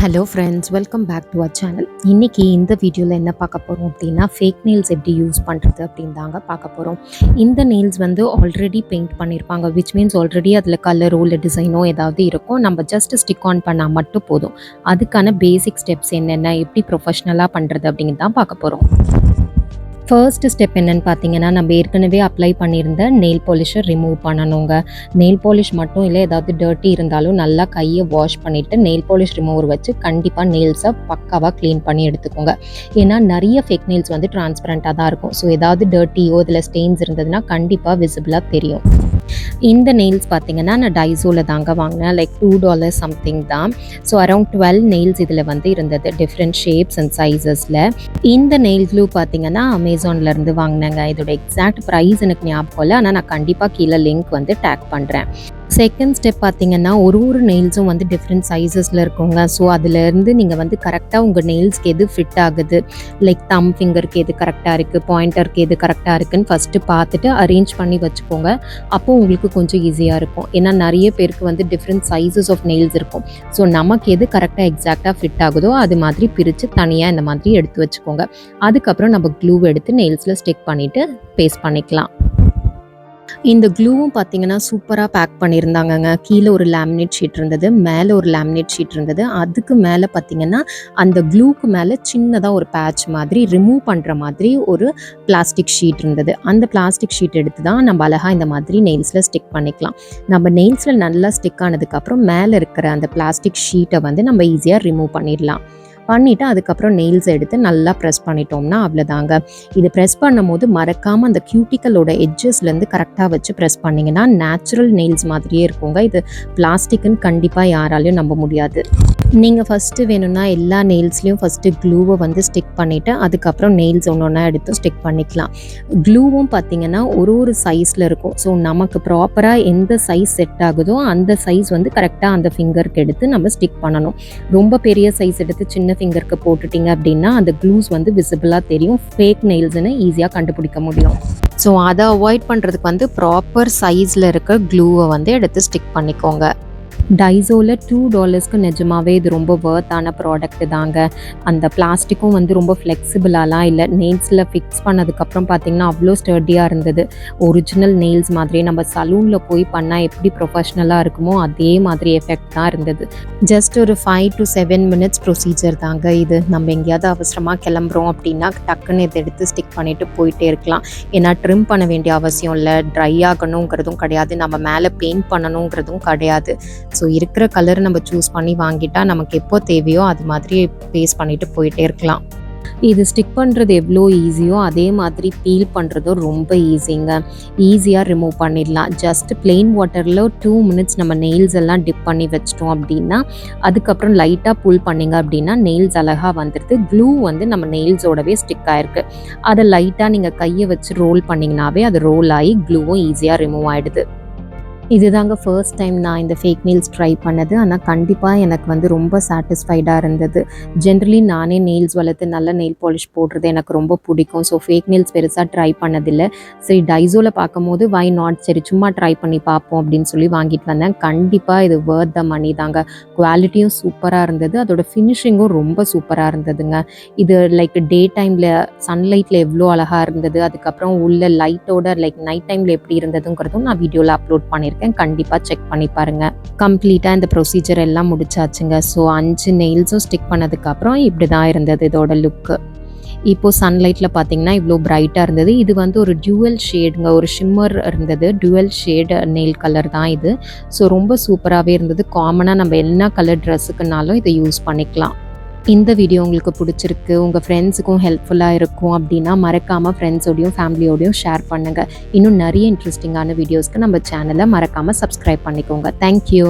Hello friends welcome back to our channel இன்றைக்கி இந்த வீடியோவில் என்ன பார்க்க போகிறோம் அப்படின்னா ஃபேக் நெயில்ஸ் எப்படி யூஸ் பண்ணுறது அப்படின்னு தாங்க பார்க்க போகிறோம் இந்த நெயில்ஸ் வந்து ஆல்ரெடி பெயிண்ட் பண்ணியிருப்பாங்க விச் மீன்ஸ் ஆல்ரெடி அதில் கலரோ இல்லை டிசைனோ ஏதாவது இருக்கும் நம்ம ஜஸ்ட் ஸ்டிக் ஆன் பண்ணால் மட்டும் போதும். அதுக்கான பேசிக் ஸ்டெப்ஸ் என்னென்ன எப்படி ப்ரொஃபஷ்னலாக பண்ணுறது அப்படிங்கிறது தான் பார்க்க போகிறோம் ஃபர்ஸ்ட் ஸ்டெப் என்னன்னு பார்த்தீங்கன்னா நம்ம ஏற்கனவே அப்ளை பண்ணியிருந்த நெயில் பாலிஷை ரிமூவ் பண்ணணுங்க. நெயில் பாலிஷ் மட்டும் இல்லை ஏதாவது டர்ட்டி இருந்தாலும் நல்லா கையை வாஷ் பண்ணிவிட்டு நெயில் பாலிஷ் ரிமூவர் வச்சு கண்டிப்பாக நெயில்ஸை பக்காவாக க்ளீன் பண்ணி எடுத்துக்கோங்க. ஏன்னா நிறைய ஃபேக் நெயில்ஸ் வந்து டிரான்ஸ்பரண்ட்டாக தான் இருக்கும். ஸோ ஏதாவது டர்ட்டியோ இதில் ஸ்டெயின்ஸ் இருந்ததுன்னா கண்டிப்பாக விசிபிளாக தெரியும். இந்த நெயில்ஸ் பார்த்தீங்கன்னா நான் டைசோவில் தாங்க வாங்கினேன். லைக் டூ டாலர் சம்திங் தான். ஸோ அரௌண்ட் டுவெல் நெயில்ஸ் இதில் வந்து இருந்தது. டிஃப்ரெண்ட் ஷேப்ஸ் அண்ட் சைஸஸில் இந்த நெயில் க்ளூ பார்த்தீங்கன்னா அமேசான்லேருந்து வாங்கினேங்க. இதோட எக்ஸாக்ட் ப்ரைஸ் எனக்கு ஞாபகம் இல்லை. ஆனால் நான் கண்டிப்பாக கீழே லிங்க் வந்து டேக் பண்ணுறேன் செகண்ட் ஸ்டெப் பார்த்தீங்கன்னா ஒரு ஒரு நெயில்ஸும் வந்து டிஃப்ரெண்ட் சைஸஸில் இருக்குங்க. ஸோ அதுலேருந்து நீங்கள் வந்து கரெக்டாக உங்கள் நெயில்ஸ்க்கு எது ஃபிட் ஆகுது? லைக் தம் ஃபிங்கருக்கு எது கரெக்டாக இருக்குது பாயிண்டருக்கு எது கரெக்டாக இருக்குன்னு ஃபஸ்ட்டு பார்த்துட்டு அரேஞ்ச் பண்ணி வச்சுக்கோங்க. அப்போ உங்களுக்கு கொஞ்சம் ஈஸியாக இருக்கும். ஏன்னா நிறைய பேருக்கு வந்து டிஃப்ரெண்ட் சைஸஸ் ஆஃப் நெயில்ஸ் இருக்கும். ஸோ நமக்கு எது கரெக்டாக எக்ஸாக்டாக ஃபிட் ஆகுதோ அது மாதிரி பிரித்து தனியாக இந்த மாதிரி எடுத்து வச்சுக்கோங்க. அதுக்கப்புறம் நம்ம க்ளூ எடுத்து நெயில்ஸில் ஸ்டிக் பண்ணிவிட்டு பேஸ்ட் பண்ணிக்கலாம். இந்த க்ளூவும் பார்த்தீங்கன்னா சூப்பராக பேக் பண்ணியிருந்தாங்கங்க. கீழே ஒரு லேமினேட் ஷீட் இருந்தது மேலே ஒரு லேமினேட் ஷீட் இருந்தது. அதுக்கு மேலே பார்த்தீங்கன்னா அந்த க்ளூக்கு மேலே சின்னதாக ஒரு பேட்ச் மாதிரி ரிமூவ் பண்ணுற மாதிரி ஒரு பிளாஸ்டிக் ஷீட் இருந்தது. அந்த பிளாஸ்டிக் ஷீட் எடுத்து தான் நம்ம அழகாக இந்த மாதிரி நெயில்ஸில் ஸ்டிக் பண்ணிக்கலாம். நம்ம நெயில்ஸில் நல்லா ஸ்டிக் ஆனதுக்கப்புறம் மேலே இருக்கிற அந்த பிளாஸ்டிக் ஷீட்டை வந்து நம்ம ஈஸியாக ரிமூவ் பண்ணிடலாம். பண்ணிவிட்டு அதுக்கப்புறம் நெயில்ஸ் எடுத்து நல்லா ப்ரெஸ் பண்ணிட்டோம்னா அவ்வளோதாங்க இது ப்ரெஸ் பண்ணும்போது மறக்காமல் அந்த கியூட்டிக்கலோட எட்ஜஸ்லேருந்து கரெக்டாக வச்சு ப்ரெஸ் பண்ணிங்கன்னா நேச்சுரல் நெயில்ஸ் மாதிரியே இருக்குங்க. இது பிளாஸ்டிக்குன்னு கண்டிப்பாக யாராலையும் நம்ப முடியாது. நீங்கள் ஃபஸ்ட்டு வேணும்னா எல்லா நெயில்ஸ்லேயும் ஃபஸ்ட்டு க்ளூவை வந்து ஸ்டிக் பண்ணிவிட்டு அதுக்கப்புறம் நெயில்ஸ் ஒன்று ஒன்றா எடுத்து ஸ்டிக் பண்ணிக்கலாம். க்ளூவும் பார்த்தீங்கன்னா ஒரு ஒரு சைஸில் இருக்கும். ஸோ நமக்கு ப்ராப்பராக எந்த சைஸ் செட் ஆகுதோ அந்த சைஸ் வந்து கரெக்டாக அந்த ஃபிங்கருக்கு எடுத்து நம்ம ஸ்டிக் பண்ணணும். ரொம்ப பெரிய சைஸ் எடுத்து சின்ன ஃபிங்கருக்கு போட்டுட்டிங்க அப்படின்னா அந்த க்ளூஸ் வந்து விசிபிளாக தெரியும். ஃபேக் நெயில்ஸ்னு ஈஸியாக கண்டுபிடிக்க முடியும். ஸோ அதை அவாய்ட் பண்ணுறதுக்கு வந்து ப்ராப்பர் சைஸில் இருக்க க்ளூவை வந்து எடுத்து ஸ்டிக் பண்ணிக்கோங்க. டைசோவில் டூ டாலர்ஸ்க்கு நிஜமாவே இது ரொம்ப ஒர்த்தான ப்ராடக்ட் தாங்க. அந்த பிளாஸ்டிக்கும் வந்து ரொம்ப ஃப்ளெக்சிபிளாலாம் இல்லை. நெயில்ஸில் ஃபிக்ஸ் பண்ணதுக்கப்புறம் பார்த்திங்கன்னா அவ்வளோ ஸ்டர்டியாக இருந்தது. ஒரிஜினல் நெயில்ஸ் மாதிரி நம்ம சலூனில் போய் பண்ணால் எப்படி ப்ரொஃபஷ்னலாக இருக்குமோ அதே மாதிரி எஃபெக்ட் தான் இருந்தது. ஜஸ்ட் ஒரு five to seven minutes procedure தாங்க இது. நம்ம எங்கேயாவது அவசரமாக கிளம்புறோம் அப்படின்னா டக்குன்னு இதை எடுத்து ஸ்டிக் பண்ணிவிட்டு போயிட்டே இருக்கலாம். ஏன்னா ட்ரிம் பண்ண வேண்டிய அவசியம் இல்லை. ட்ரை ஆகணுங்கிறதும் கிடையாது. நம்ம மேலே பெயிண்ட் பண்ணணுங்கிறதும் கிடையாது. ஸோ இருக்கிற கலர் நம்ம சூஸ் பண்ணி வாங்கிட்டா நமக்கு எப்போ தேவையோ அது மாதிரி பேஸ் பண்ணிட்டு போயிட்டே இருக்கலாம். இது ஸ்டிக் பண்ணுறது எவ்வளோ ஈஸியோ அதே மாதிரி பீல் பண்ணுறதும் ரொம்ப ஈஸிங்க ஈஸியாக ரிமூவ் பண்ணிடலாம். ஜஸ்ட் பிளெயின் வாட்டரில் டூ மினிட்ஸ் நம்ம நெயில்ஸ் எல்லாம் டிப் பண்ணி வச்சிட்டோம் அப்படின்னா அதுக்கப்புறம் லைட்டாக புல் பண்ணிங்க அப்படின்னா நெயில்ஸ் அழகாக வந்துடுது. க்ளூ வந்து நம்ம நெயில்ஸோடவே ஸ்டிக் ஆகிருக்கு அதை லைட்டாக நீங்கள் கையை வச்சு ரோல் பண்ணிங்கனாவே அது ரோல் ஆகி க்ளூவும் ஈஸியாக ரிமூவ் ஆகிடுது இதுதாங்க ஃபர்ஸ்ட் டைம் நான் இந்த ஃபேக் நெயில்ஸ் ட்ரை பண்ணது. ஆனால் கண்டிப்பாக எனக்கு வந்து ரொம்ப சாட்டிஸ்ஃபைடாக இருந்தது. ஜென்ரலி நானே நெயில்ஸ் வளர்த்து நல்ல நெயில் பாலிஷ் போடுறது எனக்கு ரொம்ப பிடிக்கும். ஸோ ஃபேக் நெயில்ஸ் பெருசாக ட்ரை பண்ணதில்லை. சரி டைசோவில் பார்க்கும்போது வை நாட் சரி சும்மா ட்ரை பண்ணி பார்ப்போம் அப்படின்னு சொல்லி வாங்கிட்டு வந்தேன். கண்டிப்பாக இது வேர்த் த மணி தாங்க. குவாலிட்டியும் சூப்பராக இருந்தது. அதோட ஃபினிஷிங்கும் ரொம்ப சூப்பராக இருந்ததுங்க. இது லைக் டே டைமில் சன்லைட்டில் எவ்வளோ அழகாக இருந்தது. அதுக்கப்புறம் உள்ள லைட்டோட லைக் நைட் டைமில் எப்படி இருந்ததுங்கிறதும் நான் வீடியோவில் அப்லோட் பண்ணியிருக்கேன் கண்டிப்பாக செக் பண்ணி பாருங்க. கம்ப்ளீட்டாக இந்த ப்ரொசீஜர் எல்லாம் முடிச்சாச்சுங்க. ஸோ அஞ்சு நெயில்ஸும் ஸ்டிக் பண்ணதுக்கப்புறம் இப்படி தான் இருந்தது இதோட லுக்கு இப்போது சன்லைட்டில் பார்த்தீங்கன்னா இவ்வளோ பிரைட்டாக இருந்தது. இது வந்து ஒரு டியூவல் ஷேடுங்க ஒரு ஷிம்மர் இருந்தது. டியூவல் ஷேடு நெயில் கலர் தான் இது. ஸோ ரொம்ப சூப்பராகவே இருந்தது. காமனாக நம்ம என்ன கலர் ட்ரெஸ்ஸுக்குனாலும் இதை யூஸ் பண்ணிக்கலாம். இந்த வீடியோ உங்களுக்கு பிடிச்சிருக்கு உங்கள் ஃப்ரெண்ட்ஸுக்கும் ஹெல்ப்ஃபுல்லாக இருக்கும் அப்படின்னா மறக்காமல் ஃப்ரெண்ட்ஸோடையும் ஃபேமிலியோடையும் ஷேர் பண்ணுங்கள் இன்னும் நிறைய இன்ட்ரெஸ்டிங்கான வீடியோஸ்க்கு நம்ம சேனலை மறக்காமல் சப்ஸ்கிரைப் பண்ணிக்கோங்க. தேங்க்யூ